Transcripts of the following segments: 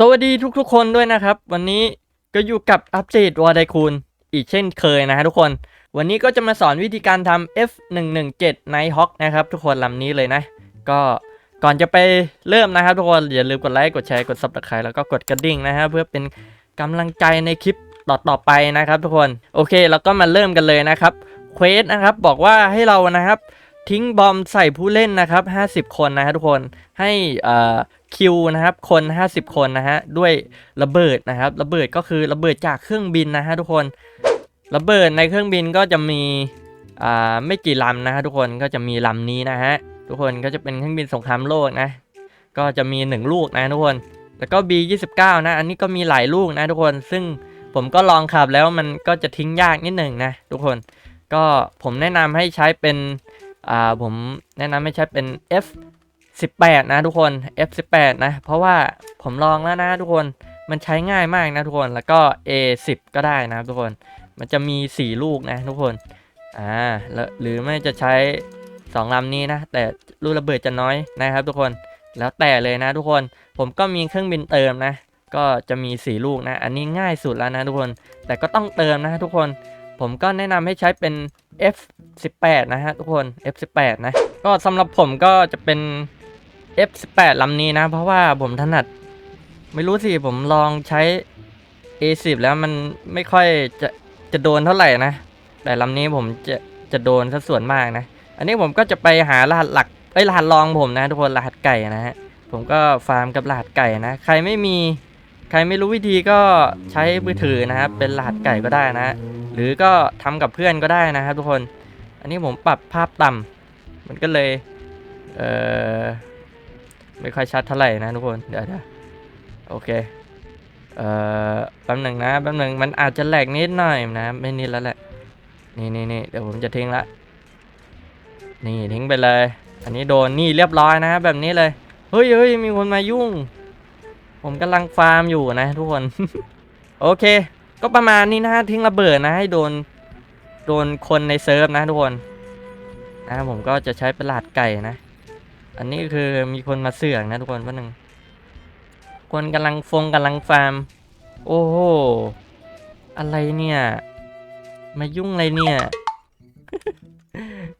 สวัสดีทุกๆ คนด้วยนะครับ วันนี้ก็อยู่กับอัปเดตวอร์ไดคูนอีกเช่นเคยนะฮะทุกคน วันนี้ก็จะมาสอนวิธีการทำ F117 Night Hawk นะครับทุกคนลำนี้เลยนะ ก็ก่อนจะไปเริ่มนะครับทุกคน อย่าลืมกดไลค์ กดแชร์ กด Subscribe แล้วก็กดกระดิ่งนะฮะเพื่อเป็นกำลังใจในคลิปต่อๆไปนะครับทุกคนโอเคแล้วก็มาเริ่มกันเลยนะครับเควสนะครับบอกว่าให้เรานะครับทิ้งบอมใส่ผู้เล่นนะครับ 50 คนนะฮะทุกคนให้อ่ คิวนะครับคน 50 คนนะฮะด้วยระเบิดนะครับระเบิดก็คือระเบิดจากเครื่องบินนะฮะทุกคนระเบิดในเครื่องบินก็จะมีอ่าไม่กี่ลำนะฮะทุกคนก็จะมีลำนี้นะฮะทุกคนก็จะเป็นเครื่องบินสงครามโลกนะ ก็จะมี 1 ลูกนะทุกคนแล้วก็ B29 นะอันนี้ก็มีหลายลูกนะทุกคนซึ่งผมก็ลองขับแล้วมันก็จะทิ้งยากนิดหนึ่งนะทุกคนก็ผมแนะนำให้ใช้เป็นอ่าผมแนะนำให้ใช้เป็น F 18 นะทุกคน F 18 นะ เพราะว่าผมลองแล้วนะทุกคนมันใช้ง่ายมากนะทุกคนแล้วก็ A 10 ก็ได้นะทุกคนมันจะมี 4 ลูกนะทุกคนอ่าหรือไม่จะใช้ 2ลำนี้นะ แต่ลูกระเบิดจะน้อยนะครับทุกคนแล้วแต่เลยนะทุกคนผมก็มีเครื่องบินเติมนะ ก็จะมี 4 ลูกนะ อันนี้ง่ายสุดแล้วนะทุกคน แต่ก็ต้องเติมนะทุกคน ผมก็แนะนำให้ใช้เป็น F 18 นะฮะทุกคน F 18 นะ ก็สำหรับผมก็จะเป็น F 18 ลำนี้นะ เพราะว่าผมถนัด ไม่รู้สิ ผมลองใช้ A 10 แล้วมันไม่ค่อยจะจะโดนเท่าไหร่นะ แต่ลำนี้ผมจะจะโดนซะส่วนมากนะ อันนี้ผมก็จะไปหารหัสหลักเอ้ยรหัสรองผมนะทุกคนรหัสไก่นะฮะผมก็ฟาร์มกับรหัสไก่นะ ใครไม่มีใครไม่รู้วิธีก็ใช้มือถือนะครับเป็นรหัสไก่ก็ได้นะ หรือก็ทำกับเพื่อนก็ได้นะครับทุกคน อันนี้ผมปรับภาพต่ำมันก็เลยเอ่อ ไม่ค่อยชัดเท่าไหร่นะทุกคน เดี๋ยวเดี๋ยวโอเค เอ่อ แป๊บหนึ่งนะ แป๊บหนึ่งมันอาจจะแหลกนิดหน่อยนะ ไม่นิดแล้วแหละ นี่นี่นี่เดี๋ยวผมจะทิ้งละ นี่ทิ้งไปเลย อันนี้โดน นี่เรียบร้อยนะแบบนี้เลย เฮ้ยเฮ้ยมีคนมายุ่ง ผมกำลังฟาร์มอยู่นะ ทุกคน โอเค ก็ประมาณนี้นะทิ้งระเบิดนะ ให้โดน โดนคนในเซิร์ฟนะทุกคนนะผมก็จะใช้ป็นหลาดไก่นะ อันนี้คือมีคนมาเสือกนะทุกคนว่าหนึ่งคนกำลังฟงกำลังฟาร์ม โอ้โห อะไรเนี่ย มายุ่งอะไรเนี่ย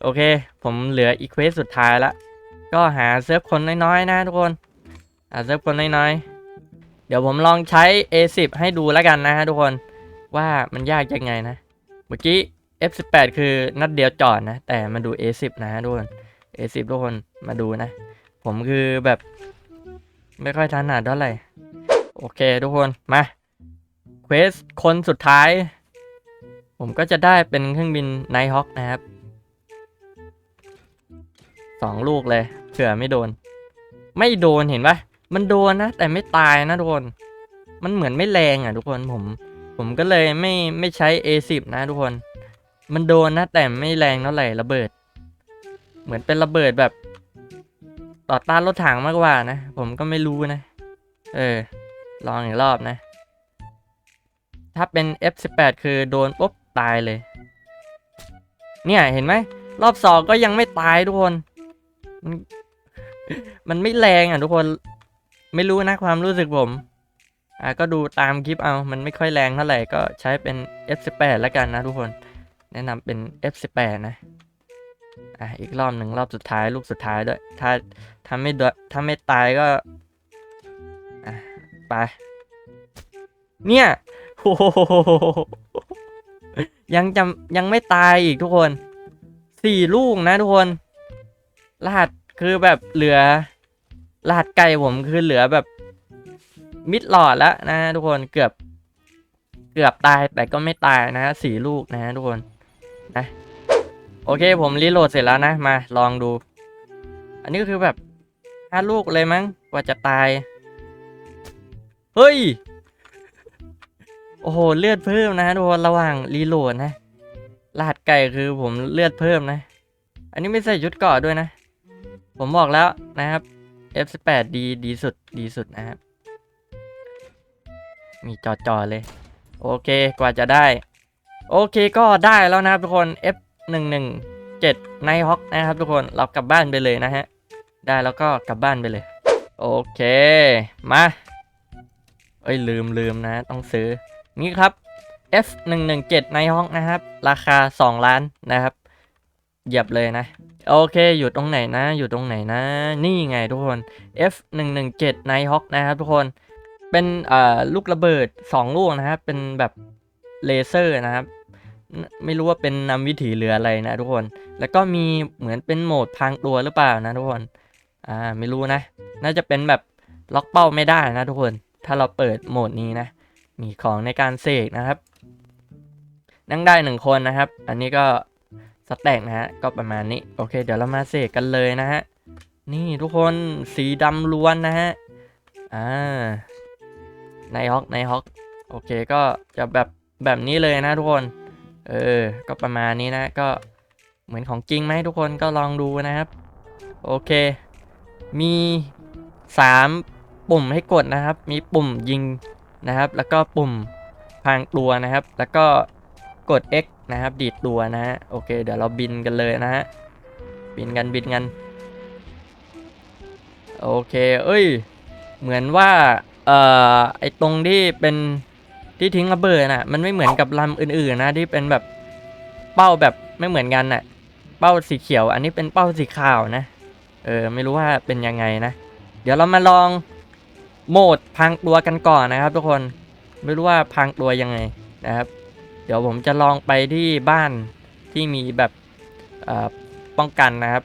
โอเค ผมเหลืออีเควสสุดท้ายละ ก็หาเซิร์ฟคนน้อยๆนะทุกคน หาเซิร์ฟคนน้อยๆ เดี๋ยวผมลองใช้ A10 ให้ดูแล้วกันนะฮะทุกคน ว่ามันยากยังไงนะ เมื่อกี้ F18 คือนัดเดียวจอดนะ แต่มาดู A10 นะฮะทุกคน A10 ทุกคน มาดูนะ ผมคือแบบไม่ค่อยถนัดเท่าไหร่ โอเคทุกคน มา เควสคนสุดท้าย ผมก็จะได้เป็นเครื่องบินไนท์ฮอ k นะครับสองลูกเลย เผื่อไม่โดน ไม่โดนเห็นปะมันโดนนะ แต่ไม่ตายนะทุกคน มันเหมือนไม่แรงอะทุกคนผม ผมก็เลยไม่ไม่ใช้ A10 นะทุกคน มันโดนนะแต่ไม่แรงเท่าไหร่ระเบิด เหมือนเป็นระเบิดแบบ ต่อต้านรถถังมากกว่านะ ผมก็ไม่รู้นะ เออ ลองอีกรอบนะ ถ้าเป็น F18 คือโดนปุ๊บตายเลย เนี่ยเห็นไหม รอบสองก็ยังไม่ตายทุกคนมันมันไม่แรงอะทุกคน ไม่รู้นะความรู้สึกผม อะก็ดูตามคลิปเอา มันไม่ค่อยแรงเท่าไหร่ก็ใช้เป็น F18 แล้วกันนะทุกคน แนะนำเป็น F18 นะ อะอีกรอบหนึ่งรอบสุดท้ายลูกสุดท้ายด้วย ถ้าถ้าไม่ดถ้าไม่ตายก็อะไป เนี่ยโอ้โหยังจำยังไม่ตายอีกทุกคนสี่ลูกนะทุกคน รหัสคือแบบเหลือ รหัสไก่ผมคือเหลือแบบมิดหลอดแล้วนะทุกคนเกือบ เกือบตายแต่ก็ไม่ตายนะสี่ลูกนะทุกคนนะ โอเคผมรีโหลดเสร็จแล้วนะ มาลองดู อันนี้ก็คือแบบห้าลูกเลยมั้งกว่าจะตาย เฮ้ย โอ้โห เลือดเพิ่มนะทุกคนระหว่างรีโหลดนะรหัสไก่คือผมเลือดเพิ่มนะ อันนี้ไม่ใส่ชุดเกาะด้วยนะ ผมบอกแล้วนะครับ F18 ดีดีสุดดีสุดนะครับ มีจอจอเลย โอเคกว่าจะได้ โอเคก็ได้แล้วนะครับทุกคน F 1 1 7ในฮอกนะครับทุกคนเรากลับบ้านไปเลยนะฮะ ได้แล้วก็กลับบ้านไปเลย โอเค มาเอ้ยลืมลืมนะ ต้องซื้อ นี่ครับ F 1 1 7ในห้องนะครับ ราคา 2 ล้านนะครับเหยียบเลยนะ โอเค อยู่ตรงไหนนะ อยู่ตรงไหนนะ นี่ไงทุกคน F 1 1 7ในฮอกนะครับทุกคนเป็นลูกระเบิด 2 ลูกนะครับ เป็นแบบเลเซอร์นะครับ ไม่รู้ว่าเป็นนำวิถีหรืออะไรนะทุกคน แล้วก็มีเหมือนเป็นโหมดพรางตัวหรือเปล่านะทุกคน อ่าไม่รู้นะ น่าจะเป็นแบบล็อกเป้าไม่ได้นะทุกคน ถ้าเราเปิดโหมดนี้นะ มีของในการเสกนะครับ นั่งได้หนึ่งคนนะครับ อันนี้ก็สแต็กนะฮะ ก็ประมาณนี้ โอเค เดี๋ยวเรามาเสกกันเลยนะฮะ นี่ทุกคนสีดำล้วนนะฮะ อ่าในฮอกในฮอก โอเคก็จะแบบแบบนี้เลยนะทุกคน เออ ก็ประมาณนี้นะก็เหมือนของจริงไหมทุกคนก็ลองดูนะครับ โอเค มี 3 ปุ่มให้กดนะครับ มีปุ่มยิงนะครับ แล้วก็ปุ่มพางตัวนะครับ แล้วก็กด X นะครับ ดีดตัวนะฮะโอเค เดี๋ยวเราบินกันเลยนะฮะบินกันบินกัน โอเค เอ้ย เหมือนว่า เอ่อ ไอตรงที่เป็น ที่ทิ้งระเบิดน่ะ มันไม่เหมือนกับลำอื่นๆนะที่เป็นแบบเป้าแบบไม่เหมือนกันน่ะ เป้าสีเขียว อันนี้เป็นเป้าสีขาวนะ เออไม่รู้ว่าเป็นยังไงนะ เดี๋ยวเรามาลองโหมดพรางตัวกันก่อนนะครับ ทุกคนไม่รู้ว่าพรางตัวยังไงนะครับ เดี๋ยวผมจะลองไปที่บ้านที่มีแบบป้องกันนะครับ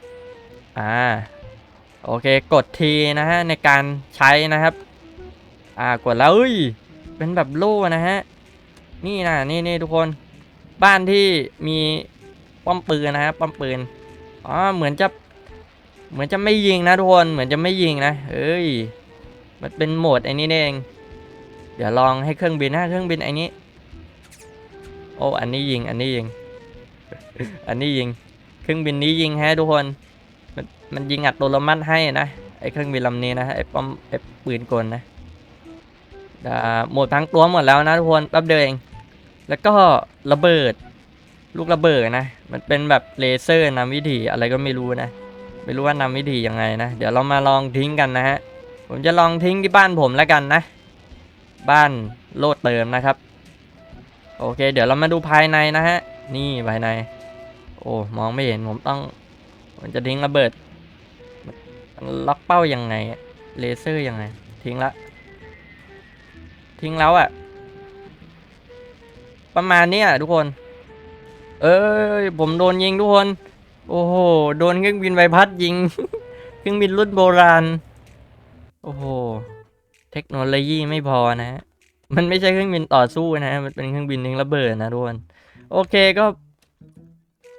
อ่า โอเค กดทีนะฮะในการใช้นะครับ อ่า กดแล้วเอ้ย เป็นแบบโล่นะฮะ นี่นะนี่นี่ทุกคน บ้านที่มีป้อมปืนนะฮะป้อมปืนอ๋อเหมือนจะ เหมือนจะไม่ยิงนะทุกคนเหมือนจะไม่ยิงนะเอ้ยมันเป็นโหมดไอ้นี้เอง เดี๋ยวลองให้เครื่องบินนะเครื่องบินไอ้นี้ โอ้อันนี้ยิง อันนี้ยิง อันนี้ยิง เครื่องบินนี้ยิงฮะทุกคน มันมันยิงอัดโดนมัดให้นะไอ้เครื่องบินลำนี้นะไอ้ป้อมไอ้ปืนกลนะ หมดทั้งตัวหมดแล้วนะทุกคนแป๊บเดียวเอง แล้วก็ระเบิด ลูกระเบิดนะ มันเป็นแบบเลเซอร์นำวิถีอะไรก็ไม่รู้นะ ไม่รู้ว่านำวิธียังไงนะ เดี๋ยวเรามาลองทิ้งกันนะฮะ ผมจะลองทิ้งที่บ้านผมแล้วกันนะ บ้านโลดเติมนะครับ โอเค เดี๋ยวเรามาดูภายในนะฮะ นี่ภายใน โอ้มองไม่เห็นผมต้องผมจะทิ้งระเบิดมันล็อกเป้ายังไง เลเซอร์ยังไง ทิ้งละ ทิ้งแล้วอะประมาณเนี้ยทุกคน เอ้ยผมโดนยิงทุกคน โอ้โหโดนเครื่องบินใบพัดยิง เครื่องบินรุ่นโบราณ โอ้โหเทคโนโลยีไม่พอนะ มันไม่ใช่เครื่องบินต่อสู้นะ มันเป็นเครื่องบินทิ้งระเบิดนะทุกคน โอเคก็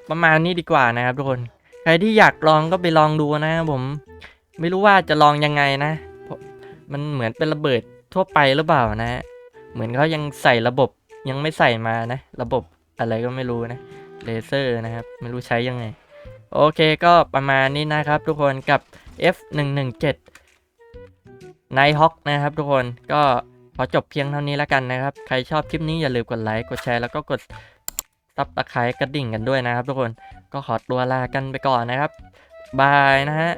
ประมาณนี้ดีกว่านะครับทุกคน ใครที่อยากลองก็ไปลองดูนะผม ไม่รู้ว่าจะลองยังไงนะ มันเหมือนเป็นระเบิดทั่วไปหรือเปล่านะ เหมือนเขายังใส่ระบบยังไม่ใส่มานะ ระบบอะไรก็ไม่รู้นะเลเซอร์นะครับ ไม่รู้ใช้ยังไง โอเคก็ประมาณนี้นะครับทุกคนกับ F 1 1 7 Night Hawk นะครับทุกคนก็ขอจบเพียงเท่านี้แล้วกันนะครับ ใครชอบคลิปนี้อย่าลืมกดไลค์กดแชร์แล้วก็กดซับตะไคร้กระดิ่งกันด้วยนะครับทุกคนก็ขอตัวลากันไปก่อนนะครับบายนะฮะ